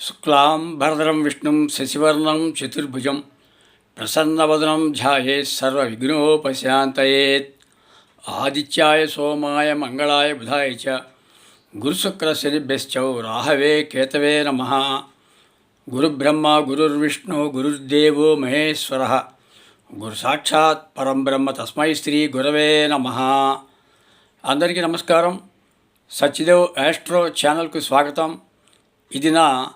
శుక్లాం భరదరం విష్ణుం శశివర్ణం చతుర్భుజం ప్రసన్నవదనం ధ్యాయే సర్వవిఘ్నోపశాంతయేత్. ఆదిత్యాయ సోమాయ మంగళాయ బుధాయ చ. గురుశుక్రశనిభ్యశ్చౌ రాహవే కేతవే నమ. గురుబ్రహ్మ గురుర్విష్ణు గురుర్దేవో మహేశ్వర. గురు సాక్షాత్ పరం బ్రహ్మ తస్మై శ్రీ గురవే నమ. అందరికీ నమస్కారం. సత్యదేవ్ యాస్ట్రో ఛానల్కు స్వాగతం. ఇది నా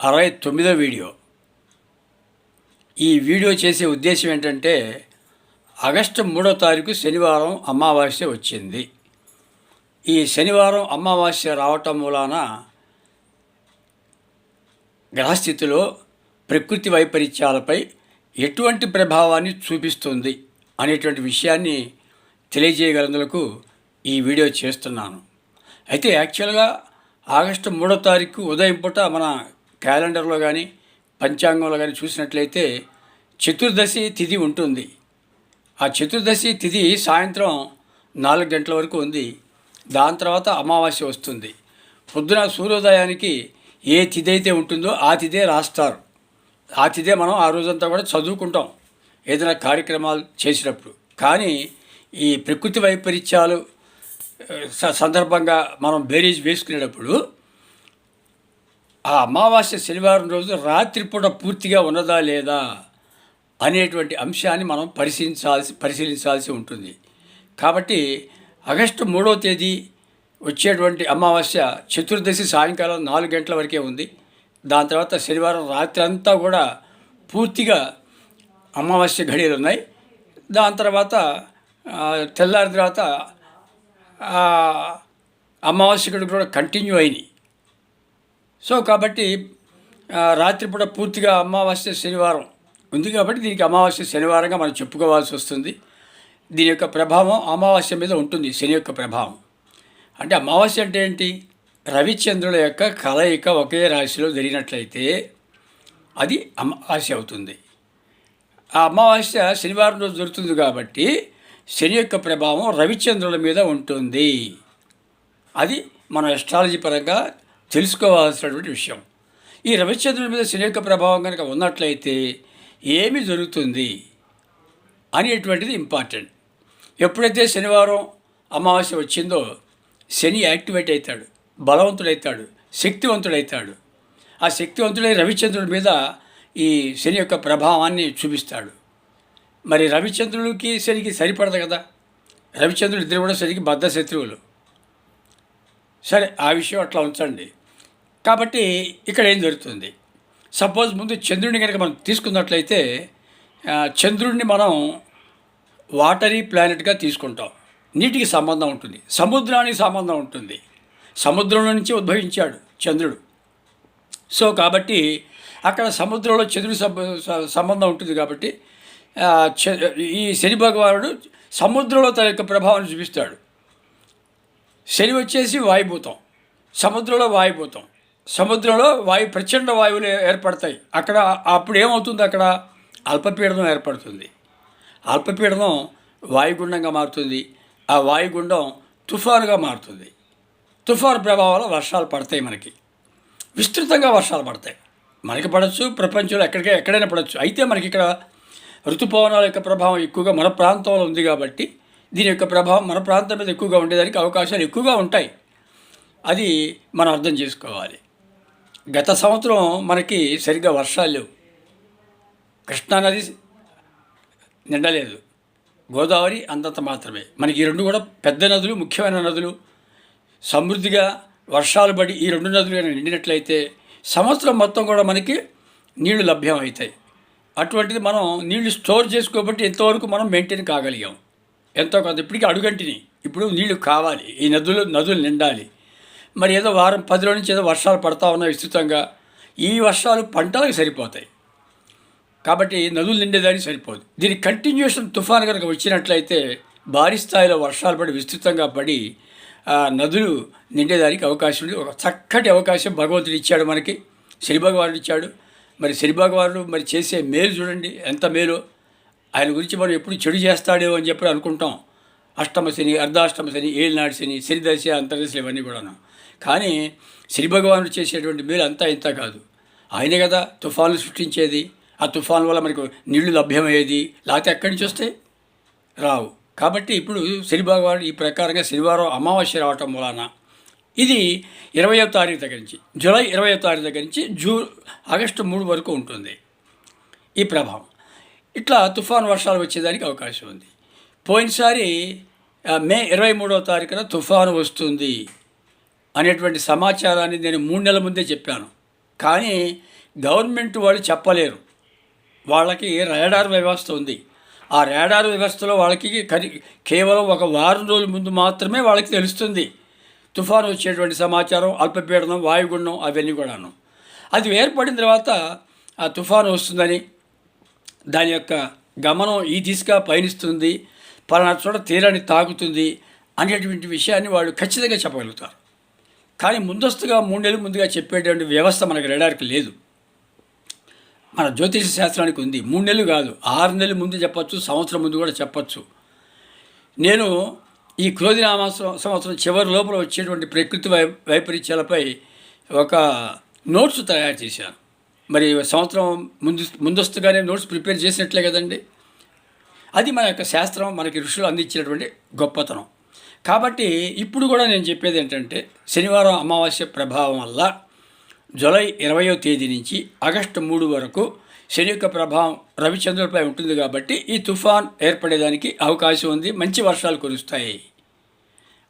అరవై తొమ్మిదో వీడియో. ఈ వీడియో చేసే ఉద్దేశం ఏంటంటే ఆగస్టు మూడో తారీఖు శనివారం అమావాస్య వచ్చింది. ఈ శనివారం అమావాస్య రావటం మూలాన గ్రహస్థితిలో ప్రకృతి వైపరీత్యాలపై ఎటువంటి ప్రభావాన్ని చూపిస్తుంది అనేటువంటి విషయాన్ని తెలియజేయగలందులకు ఈ వీడియో చేస్తున్నాను. అయితే యాక్చువల్గా ఆగస్టు మూడో తారీఖు ఉదయం పూట మన క్యాలెండర్లో కానీ పంచాంగంలో కానీ చూసినట్లయితే చతుర్దశి తిథి ఉంటుంది. ఆ చతుర్దశి తిథి సాయంత్రం నాలుగు గంటల వరకు ఉంది. దాని తర్వాత అమావాస్య వస్తుంది. పొద్దున సూర్యోదయానికి ఏ తిథి అయితే ఉంటుందో ఆ తిథే రాస్తారు. ఆ తిథే మనం ఆ రోజంతా కూడా చదువుకుంటాం. ఏదైనా కార్యక్రమాలు చేసినప్పుడు. కానీ ఈ ప్రకృతి వైపరీత్యాలు స- సందర్భంగా మనం బేరీజ్ వేసుకునేటప్పుడు ఆ అమావాస్య శనివారం రోజు రాత్రిపూట పూర్తిగా ఉన్నదా లేదా అనేటువంటి అంశాన్ని మనం పరిశీలించాల్సి పరిశీలించాల్సి ఉంటుంది. కాబట్టి ఆగస్టు మూడవ తేదీ వచ్చేటువంటి అమావాస్య చతుర్దశి సాయంకాలం నాలుగు గంటల వరకే ఉంది. దాని తర్వాత శనివారం రాత్రి అంతా కూడా పూర్తిగా అమావాస్య ఘడియలు ఉన్నాయి. దాని తర్వాత తెల్లారి తర్వాత అమావాస్య గడువు కూడా కంటిన్యూ అయినాయి. సో కాబట్టి రాత్రిపూట పూర్తిగా అమావాస్య శనివారం ఉంది కాబట్టి దీనికి అమావాస్య శనివారంగా మనం చెప్పుకోవాల్సి వస్తుంది. దీని యొక్క ప్రభావం అమావాస్య మీద ఉంటుంది శని యొక్క ప్రభావం. అంటే అమావాస్య అంటే ఏంటి? రవిచంద్రుల యొక్క కలయిక ఒకే రాశిలో జరిగినట్లయితే అది అమావాస్య అవుతుంది. ఆ అమావాస్య శనివారం రోజు దొరుకుతుంది కాబట్టి శని యొక్క ప్రభావం రవిచంద్రుల మీద ఉంటుంది. అది మనం ఎస్ట్రాలజీ పరంగా తెలుసుకోవాల్సినటువంటి విషయం. ఈ రవిచంద్రుడి మీద శని యొక్క ప్రభావం కనుక ఉన్నట్లయితే ఏమి జరుగుతుంది అనేటువంటిది ఇంపార్టెంట్. ఎప్పుడైతే శనివారం అమావాస్య వచ్చిందో శని యాక్టివేట్ అవుతాడు బలవంతుడైతాడు శక్తివంతుడైతాడు. ఆ శక్తివంతుడై రవిచంద్రుడి మీద ఈ శని యొక్క ప్రభావాన్ని చూపిస్తాడు. మరి రవిచంద్రుడికి శనికి సరిపడదు కదా? రవిచంద్రుడు ఇద్దరు కూడా శనికి బద్ధ శత్రువులు సరే ఆ విషయం అట్లా ఉంచండి. కాబట్టి ఇక్కడ ఏం జరుగుతుంది? సపోజ్ ముందు చంద్రుడిని కనుక మనం తీసుకున్నట్లయితే చంద్రుడిని మనం వాటరీ ప్లానెట్గా తీసుకుంటాం. నీటికి సంబంధం ఉంటుంది. సముద్రానికి సంబంధం ఉంటుంది. సముద్రం నుంచి ఉద్భవించాడు చంద్రుడు. సో కాబట్టి అక్కడ సముద్రంలో చంద్రుడి సంబంధం ఉంటుంది కాబట్టి ఈ శని భగవానుడు సముద్రంలో తన యొక్క ప్రభావాన్ని చూపిస్తాడు. శని వచ్చేసి వాయుభూతం. సముద్రంలో వాయుభూతం. సముద్రంలో వాయు ప్రచండ వాయువులు ఏర్పడతాయి. అక్కడ అప్పుడు ఏమవుతుంది? అక్కడ అల్పపీడనం ఏర్పడుతుంది. అల్పపీడనం వాయుగుండంగా మారుతుంది. ఆ వాయుగుండం తుఫానుగా మారుతుంది. తుఫాను ప్రభావాల వర్షాలు పడతాయి మనకి. విస్తృతంగా వర్షాలు పడతాయి. మనకి పడవచ్చు ప్రపంచంలో ఎక్కడికే ఎక్కడైనా పడవచ్చు అయితే మనకి ఇక్కడ ఋతుపవనాల యొక్క ప్రభావం ఎక్కువగా మన ప్రాంతంలో ఉంది కాబట్టి దీని యొక్క ప్రభావం మన ప్రాంతం మీద ఎక్కువగా ఉండేదానికి అవకాశాలు ఎక్కువగా ఉంటాయి. అది మనం అర్థం చేసుకోవాలి. గత సంవత్సరం మనకి సరిగ్గా వర్షాలు లేవు. కృష్ణానది నిండలేదు. గోదావరి అంతంత మాత్రమే. మనకి ఈ రెండు కూడా పెద్ద నదులు ముఖ్యమైన నదులు. సమృద్ధిగా వర్షాలు పడి ఈ రెండు నదులు నిండినట్లయితే సంవత్సరం మొత్తం కూడా మనకి నీళ్ళు లభ్యం అవుతాయి అటువంటిది మనం నీళ్ళు స్టోర్ చేసుకోబట్టి ఎంతవరకు మనం మెయింటైన్ కాగలిగాం? ఎంతో కొంత. ఇప్పటికీ అడుగంటిని. ఇప్పుడు నీళ్ళు కావాలి. ఈ నదులు నదులు నిండాలి. మరి ఏదో వారం పది రోజుల నుంచి ఏదో వర్షాలు పడతా ఉన్నాయి విస్తృతంగా. ఈ వర్షాలు పంటలకు సరిపోతాయి. కాబట్టి నదులు నిండేదానికి సరిపోదు. దీని కంటిన్యూషన్ తుఫాన్ కనుక వచ్చినట్లయితే భారీ స్థాయిలో వర్షాలు పడి విస్తృతంగా పడి నదులు నిండేదానికి అవకాశం ఉంది. ఒక చక్కటి అవకాశం భగవంతుడు ఇచ్చాడు మనకి. శని భగవానుడు ఇచ్చాడు. మరి శని భగవానుడు మరి చేసే మేలు చూడండి ఎంత మేలు. ఆయన గురించి మనం ఎప్పుడు చెడు చేస్తాడేమో అని చెప్పి అనుకుంటాం. అష్టమ శని అర్ధాష్టమ శని ఏళ్ళనాడు శని శనిదశ అంతర్దశలు ఇవన్నీ కూడాను. కానీ శ్రీ భగవానుడు చేసేటువంటి మేలు అంతా ఇంత కాదు. ఆయనే కదా తుఫాన్లు సృష్టించేది. ఆ తుఫాన్ వల్ల మనకు నీళ్ళు లభ్యమయ్యేది. లేకపోతే ఎక్కడి నుంచి వస్తే? రావు. కాబట్టి ఇప్పుడు శని భగవానుడు ఈ ప్రకారంగా శనివారం అమావాస్య రావటం వలన ఇది ఇరవయో తారీఖు దగ్గర నుంచి జూలై ఇరవయో తారీఖు దగ్గర నుంచి జూ ఆగస్టు మూడు వరకు ఉంటుంది ఈ ప్రభావం. ఇట్లా తుఫాన్ వర్షాలు వచ్చేదానికి అవకాశం ఉంది. పోయినసారి మే ఇరవై మూడవ తారీఖున తుఫాను వస్తుంది. అనేటువంటి సమాచారాన్ని నేను మూడు నెలల ముందే చెప్పాను. కానీ గవర్నమెంట్ వాళ్ళు చెప్పలేరు. వాళ్ళకి రాడార్ వ్యవస్థ ఉంది. ఆ రాడార్ వ్యవస్థలో వాళ్ళకి కేవలం ఒక వారం రోజుల ముందు మాత్రమే వాళ్ళకి తెలుస్తుంది. తుఫాను వచ్చేటువంటి సమాచారం అల్పపీడనం వాయుగుండం అవన్నీ కూడాను. అది ఏర్పడిన తర్వాత ఆ తుఫాను వస్తుందని దాని యొక్క గమనం ఈ దిశగా పయనిస్తుంది. పలానా చోట తీరాన్ని తాగుతుంది అనేటువంటి విషయాన్ని వాళ్ళు ఖచ్చితంగా చెప్పగలుగుతారు. కానీ ముందస్తుగా మూడు ముందుగా చెప్పేటువంటి వ్యవస్థ మనకు రెడార్కి లేదు. మన జ్యోతిష శాస్త్రానికి ఉంది. మూడు నెలలు కాదు ఆరు నెలల ముందు చెప్పచ్చు సంవత్సరం ముందు కూడా చెప్పచ్చు. నేను ఈ క్రోధినామ సంవత్సరం చివరి లోపల వచ్చేటువంటి ప్రకృతి వై వైపరీత్యాలపై ఒక నోట్స్ తయారు చేశాను. మరి సంవత్సరం ముందు ముందస్తుగానే నోట్స్ ప్రిపేర్ చేసినట్లే కదండి? అది మన యొక్క శాస్త్రం మనకి ఋషులు అందించినటువంటి గొప్పతనం. కాబట్టి ఇప్పుడు కూడా నేను చెప్పేది ఏంటంటే శనివారం అమావాస్య ప్రభావం వల్ల జూలై ఇరవయో తేదీ నుంచి ఆగస్టు మూడు వరకు శని యొక్క ప్రభావం రవిచంద్రులపై ఉంటుంది కాబట్టి ఈ తుఫాన్ ఏర్పడేదానికి అవకాశం ఉంది మంచి వర్షాలు కురుస్తాయి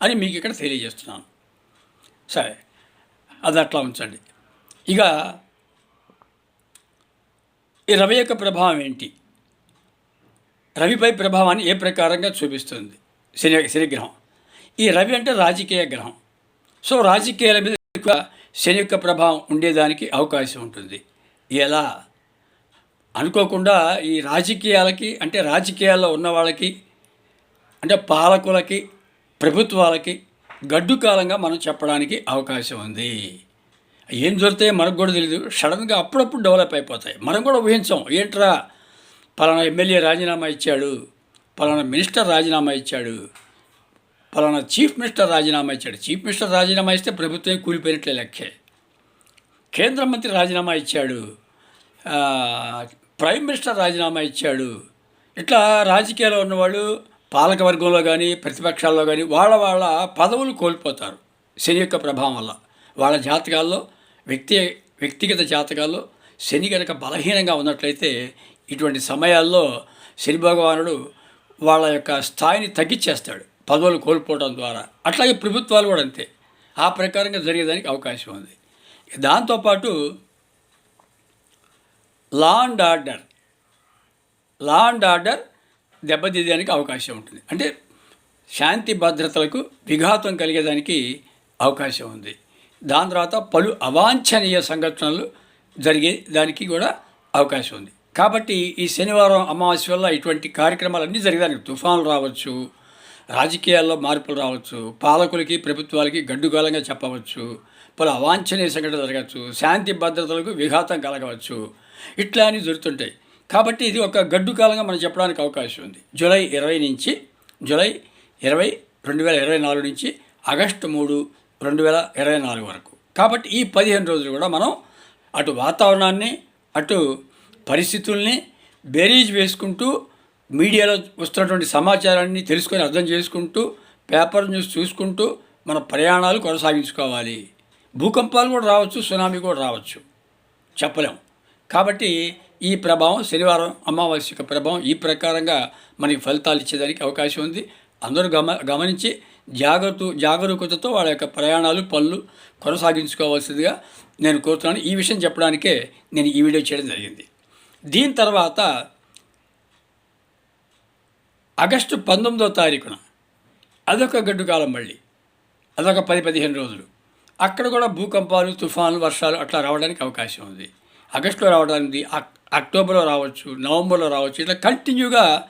అని మీకు ఇక్కడ తెలియజేస్తున్నాను. సరే అది అట్లా ఉంచండి. ఇక ఈ రవి యొక్క ప్రభావం ఏంటి? రవిపై ప్రభావాన్ని ఏ ప్రకారంగా చూపిస్తుంది? శని శనిగ్రహం. ఈ రవి అంటే రాజకీయ గ్రహం. సో రాజకీయాల మీద ఎక్కువ శని యొక్క ప్రభావం ఉండేదానికి అవకాశం ఉంటుంది. ఎలా? అనుకోకుండా ఈ రాజకీయాలకి అంటే రాజకీయాల్లో ఉన్న వాళ్ళకి అంటే పాలకులకి ప్రభుత్వాలకి గడ్డు కాలంగా మనం చెప్పడానికి అవకాశం ఉంది. ఏం దొరికితే మనకు కూడా తెలియదు సడన్గా అప్పుడప్పుడు డెవలప్ అయిపోతాయి. మనం కూడా ఊహించాం. ఏంట్రా? పలానా ఎమ్మెల్యే రాజీనామా ఇచ్చాడు. పలానా మినిస్టర్ రాజీనామా ఇచ్చాడు. పలానా చీఫ్ మినిస్టర్ రాజీనామా ఇచ్చాడు. చీఫ్ మినిస్టర్ రాజీనామా ఇస్తే ప్రభుత్వం కూలిపోయినట్లే లెక్కే. కేంద్ర మంత్రి రాజీనామా ఇచ్చాడు. ప్రైమ్ మినిస్టర్ రాజీనామా ఇచ్చాడు. ఇట్లా రాజకీయాల్లో ఉన్నవాళ్ళు పాలక వర్గంలో కానీ ప్రతిపక్షాల్లో కానీ వాళ్ళ వాళ్ళ పదవులు కోల్పోతారు శని యొక్క ప్రభావం వల్ల. వాళ్ళ జాతకాల్లో వ్యక్తి వ్యక్తిగత జాతకాల్లో శని కనుక బలహీనంగా ఉన్నట్లయితే ఇటువంటి సమయాల్లో శని భగవానుడు వాళ్ళ యొక్క స్థాయిని తగ్గించేస్తాడు. పదవులు కోల్పోవడం ద్వారా. అట్లాగే ప్రభుత్వాలు కూడా అంతే. ఆ ప్రకారంగా జరిగేదానికి అవకాశం ఉంది. దాంతోపాటు law and order. Law and order దెబ్బతీయడానికి అవకాశం ఉంటుంది. అంటే శాంతి భద్రతలకు విఘాతం కలిగేదానికి అవకాశం ఉంది. దాని తర్వాత పలు అవాంఛనీయ సంఘటనలు జరిగే దానికి కూడా అవకాశం ఉంది. కాబట్టి ఈ శనివారం అమావాస్య వల్ల ఇటువంటి కార్యక్రమాలన్నీ జరిగేదానికి తుఫాన్లు రావచ్చు. రాజకీయాల్లో మార్పులు రావచ్చు పాలకులకి ప్రభుత్వాలకి గడ్డుగాలంగా చెప్పవచ్చు పలు అవాంఛనీయ సంఘటన జరగచ్చు శాంతి భద్రతలకు విఘాతం కలగవచ్చు. ఇట్లా అని జరుగుతుంటాయి. కాబట్టి ఇది ఒక గడ్డు కాలంగా మనం చెప్పడానికి అవకాశం ఉంది. జూలై ఇరవై నుంచి జూలై ఇరవై రెండు వేల ఇరవై నాలుగు నుంచి ఆగస్టు మూడు రెండు వేల ఇరవై నాలుగు వరకు. కాబట్టి ఈ పదిహేను రోజులు కూడా మనం అటు వాతావరణాన్ని అటు పరిస్థితుల్ని బేరీజ్ వేసుకుంటూ మీడియాలో వస్తున్నటువంటి సమాచారాన్ని తెలుసుకొని అర్థం చేసుకుంటూ పేపర్ న్యూస్ చూసుకుంటూ మన ప్రయాణాలు కొనసాగించుకోవాలి. భూకంపాలు కూడా రావచ్చు సునామీ కూడా రావచ్చు. చెప్పలేం. కాబట్టి ఈ ప్రభావం శనివారం అమావాస్య యొక్క ప్రభావం ఈ ప్రకారంగా మనకి ఫలితాలు ఇచ్చేదానికి అవకాశం ఉంది. అందరూ గమ గమనించి జాగ్రత్త జాగరూకతతో వాళ్ళ యొక్క ప్రయాణాలు పనులు కొనసాగించుకోవాల్సిందిగా నేను కోరుతున్నాను. ఈ విషయం చెప్పడానికే నేను ఈ వీడియో చేయడం జరిగింది. దీని తర్వాత ఆగస్టు పంతొమ్మిదో తారీఖున అదొక గడ్డు కాలం మళ్ళీ. అదొక పది పదిహేను రోజులు. అక్కడ కూడా భూకంపాలు తుఫాన్లు వర్షాలు అట్లా రావడానికి అవకాశం ఉంది. ఆగస్టులో రావడానికి అక్- అక్టోబర్లో రావచ్చు నవంబర్లో రావచ్చు ఇట్లా కంటిన్యూగా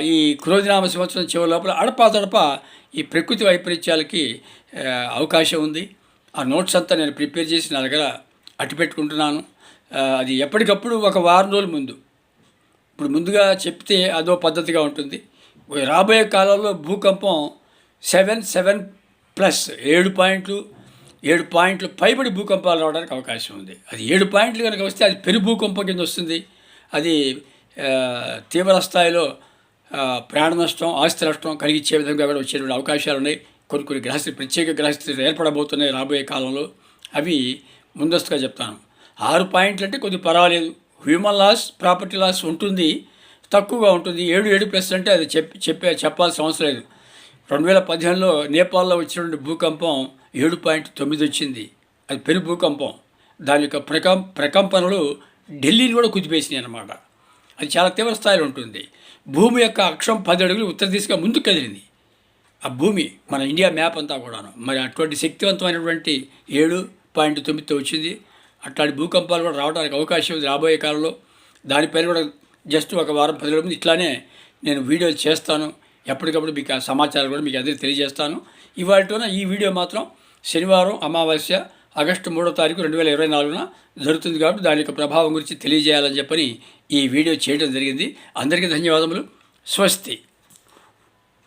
ఈ క్రోధినామ సంవత్సరం చివరి లోపల అడపాదడప ఈ ప్రకృతి వైపరీత్యాలకి అవకాశం ఉంది. ఆ నోట్స్ అంతా నేను ప్రిపేర్ చేసి నా దగ్గర అట్టి పెట్టుకుంటున్నాను అది ఎప్పటికప్పుడు ఒక వారం రోజుల ముందు. ఇప్పుడు ముందుగా చెప్తే అదో పద్ధతిగా ఉంటుంది. రాబోయే కాలంలో భూకంపం సెవెన్ సెవెన్ ప్లస్ ఏడు పాయింట్లు ఏడు పాయింట్లు పైబడి భూకంపాలు రావడానికి అవకాశం ఉంది. అది ఏడు పాయింట్లు కనుక వస్తే అది పెరు భూకంపం కింద వస్తుంది. అది తీవ్ర స్థాయిలో ప్రాణ నష్టం ఆస్తి నష్టం కలిగించే విధంగా కూడా వచ్చేటువంటి అవకాశాలు ఉన్నాయి. కొన్ని కొన్ని గ్రహస్థితి ప్రత్యేక గ్రహస్థితులు ఏర్పడబోతున్నాయి రాబోయే కాలంలో. అవి ముందస్తుగా చెప్తాను. ఆరు పాయింట్లు అంటే కొద్దిగా పర్వాలేదు. హ్యూమన్ లాస్ ప్రాపర్టీ లాస్ ఉంటుంది తక్కువగా ఉంటుంది. ఏడు ఏడు ప్లస్ అంటే అది చెప్పి చెప్పే చెప్పాల్సిన అవసరం లేదు. రెండు వేల పదిహేనులో నేపాల్లో వచ్చినటువంటి భూకంపం ఏడు పాయింట్ తొమ్మిది వచ్చింది. అది పెను భూకంపం. దాని యొక్క ప్రకం ప్రకంపనలు ఢిల్లీని కూడా కుదిపేసినాయి అన్నమాట. అది చాలా తీవ్ర స్థాయిలో ఉంటుంది. భూమి యొక్క అక్షం పది అడుగులు ఉత్తర దిశగా ముందుకు కదిలింది. ఆ భూమి మన ఇండియా మ్యాప్ అంతా కూడాను. మరి అటువంటి శక్తివంతమైనటువంటి ఏడు పాయింట్ తొమ్మిదితో వచ్చింది. అట్లాంటి భూకంపాలు కూడా రావడానికి అవకాశం ఉంది రాబోయే కాలంలో. దానిపైన కూడా జస్ట్ ఒక వారం పది రోజుల ముందు ఇట్లానే నేను వీడియోలు చేస్తాను. ఎప్పటికప్పుడు మీకు ఆ సమాచారం కూడా మీకు అందరికీ తెలియజేస్తాను. ఇవాళ ఈ వీడియో మాత్రం శనివారం అమావాస్య ఆగస్టు మూడో తారీఖు రెండు వేల ఇరవై నాలుగున జరుగుతుంది కాబట్టి దాని యొక్క ప్రభావం గురించి తెలియజేయాలని చెప్పని ఈ వీడియో చేయడం జరిగింది. అందరికీ ధన్యవాదములు. స్వస్తి.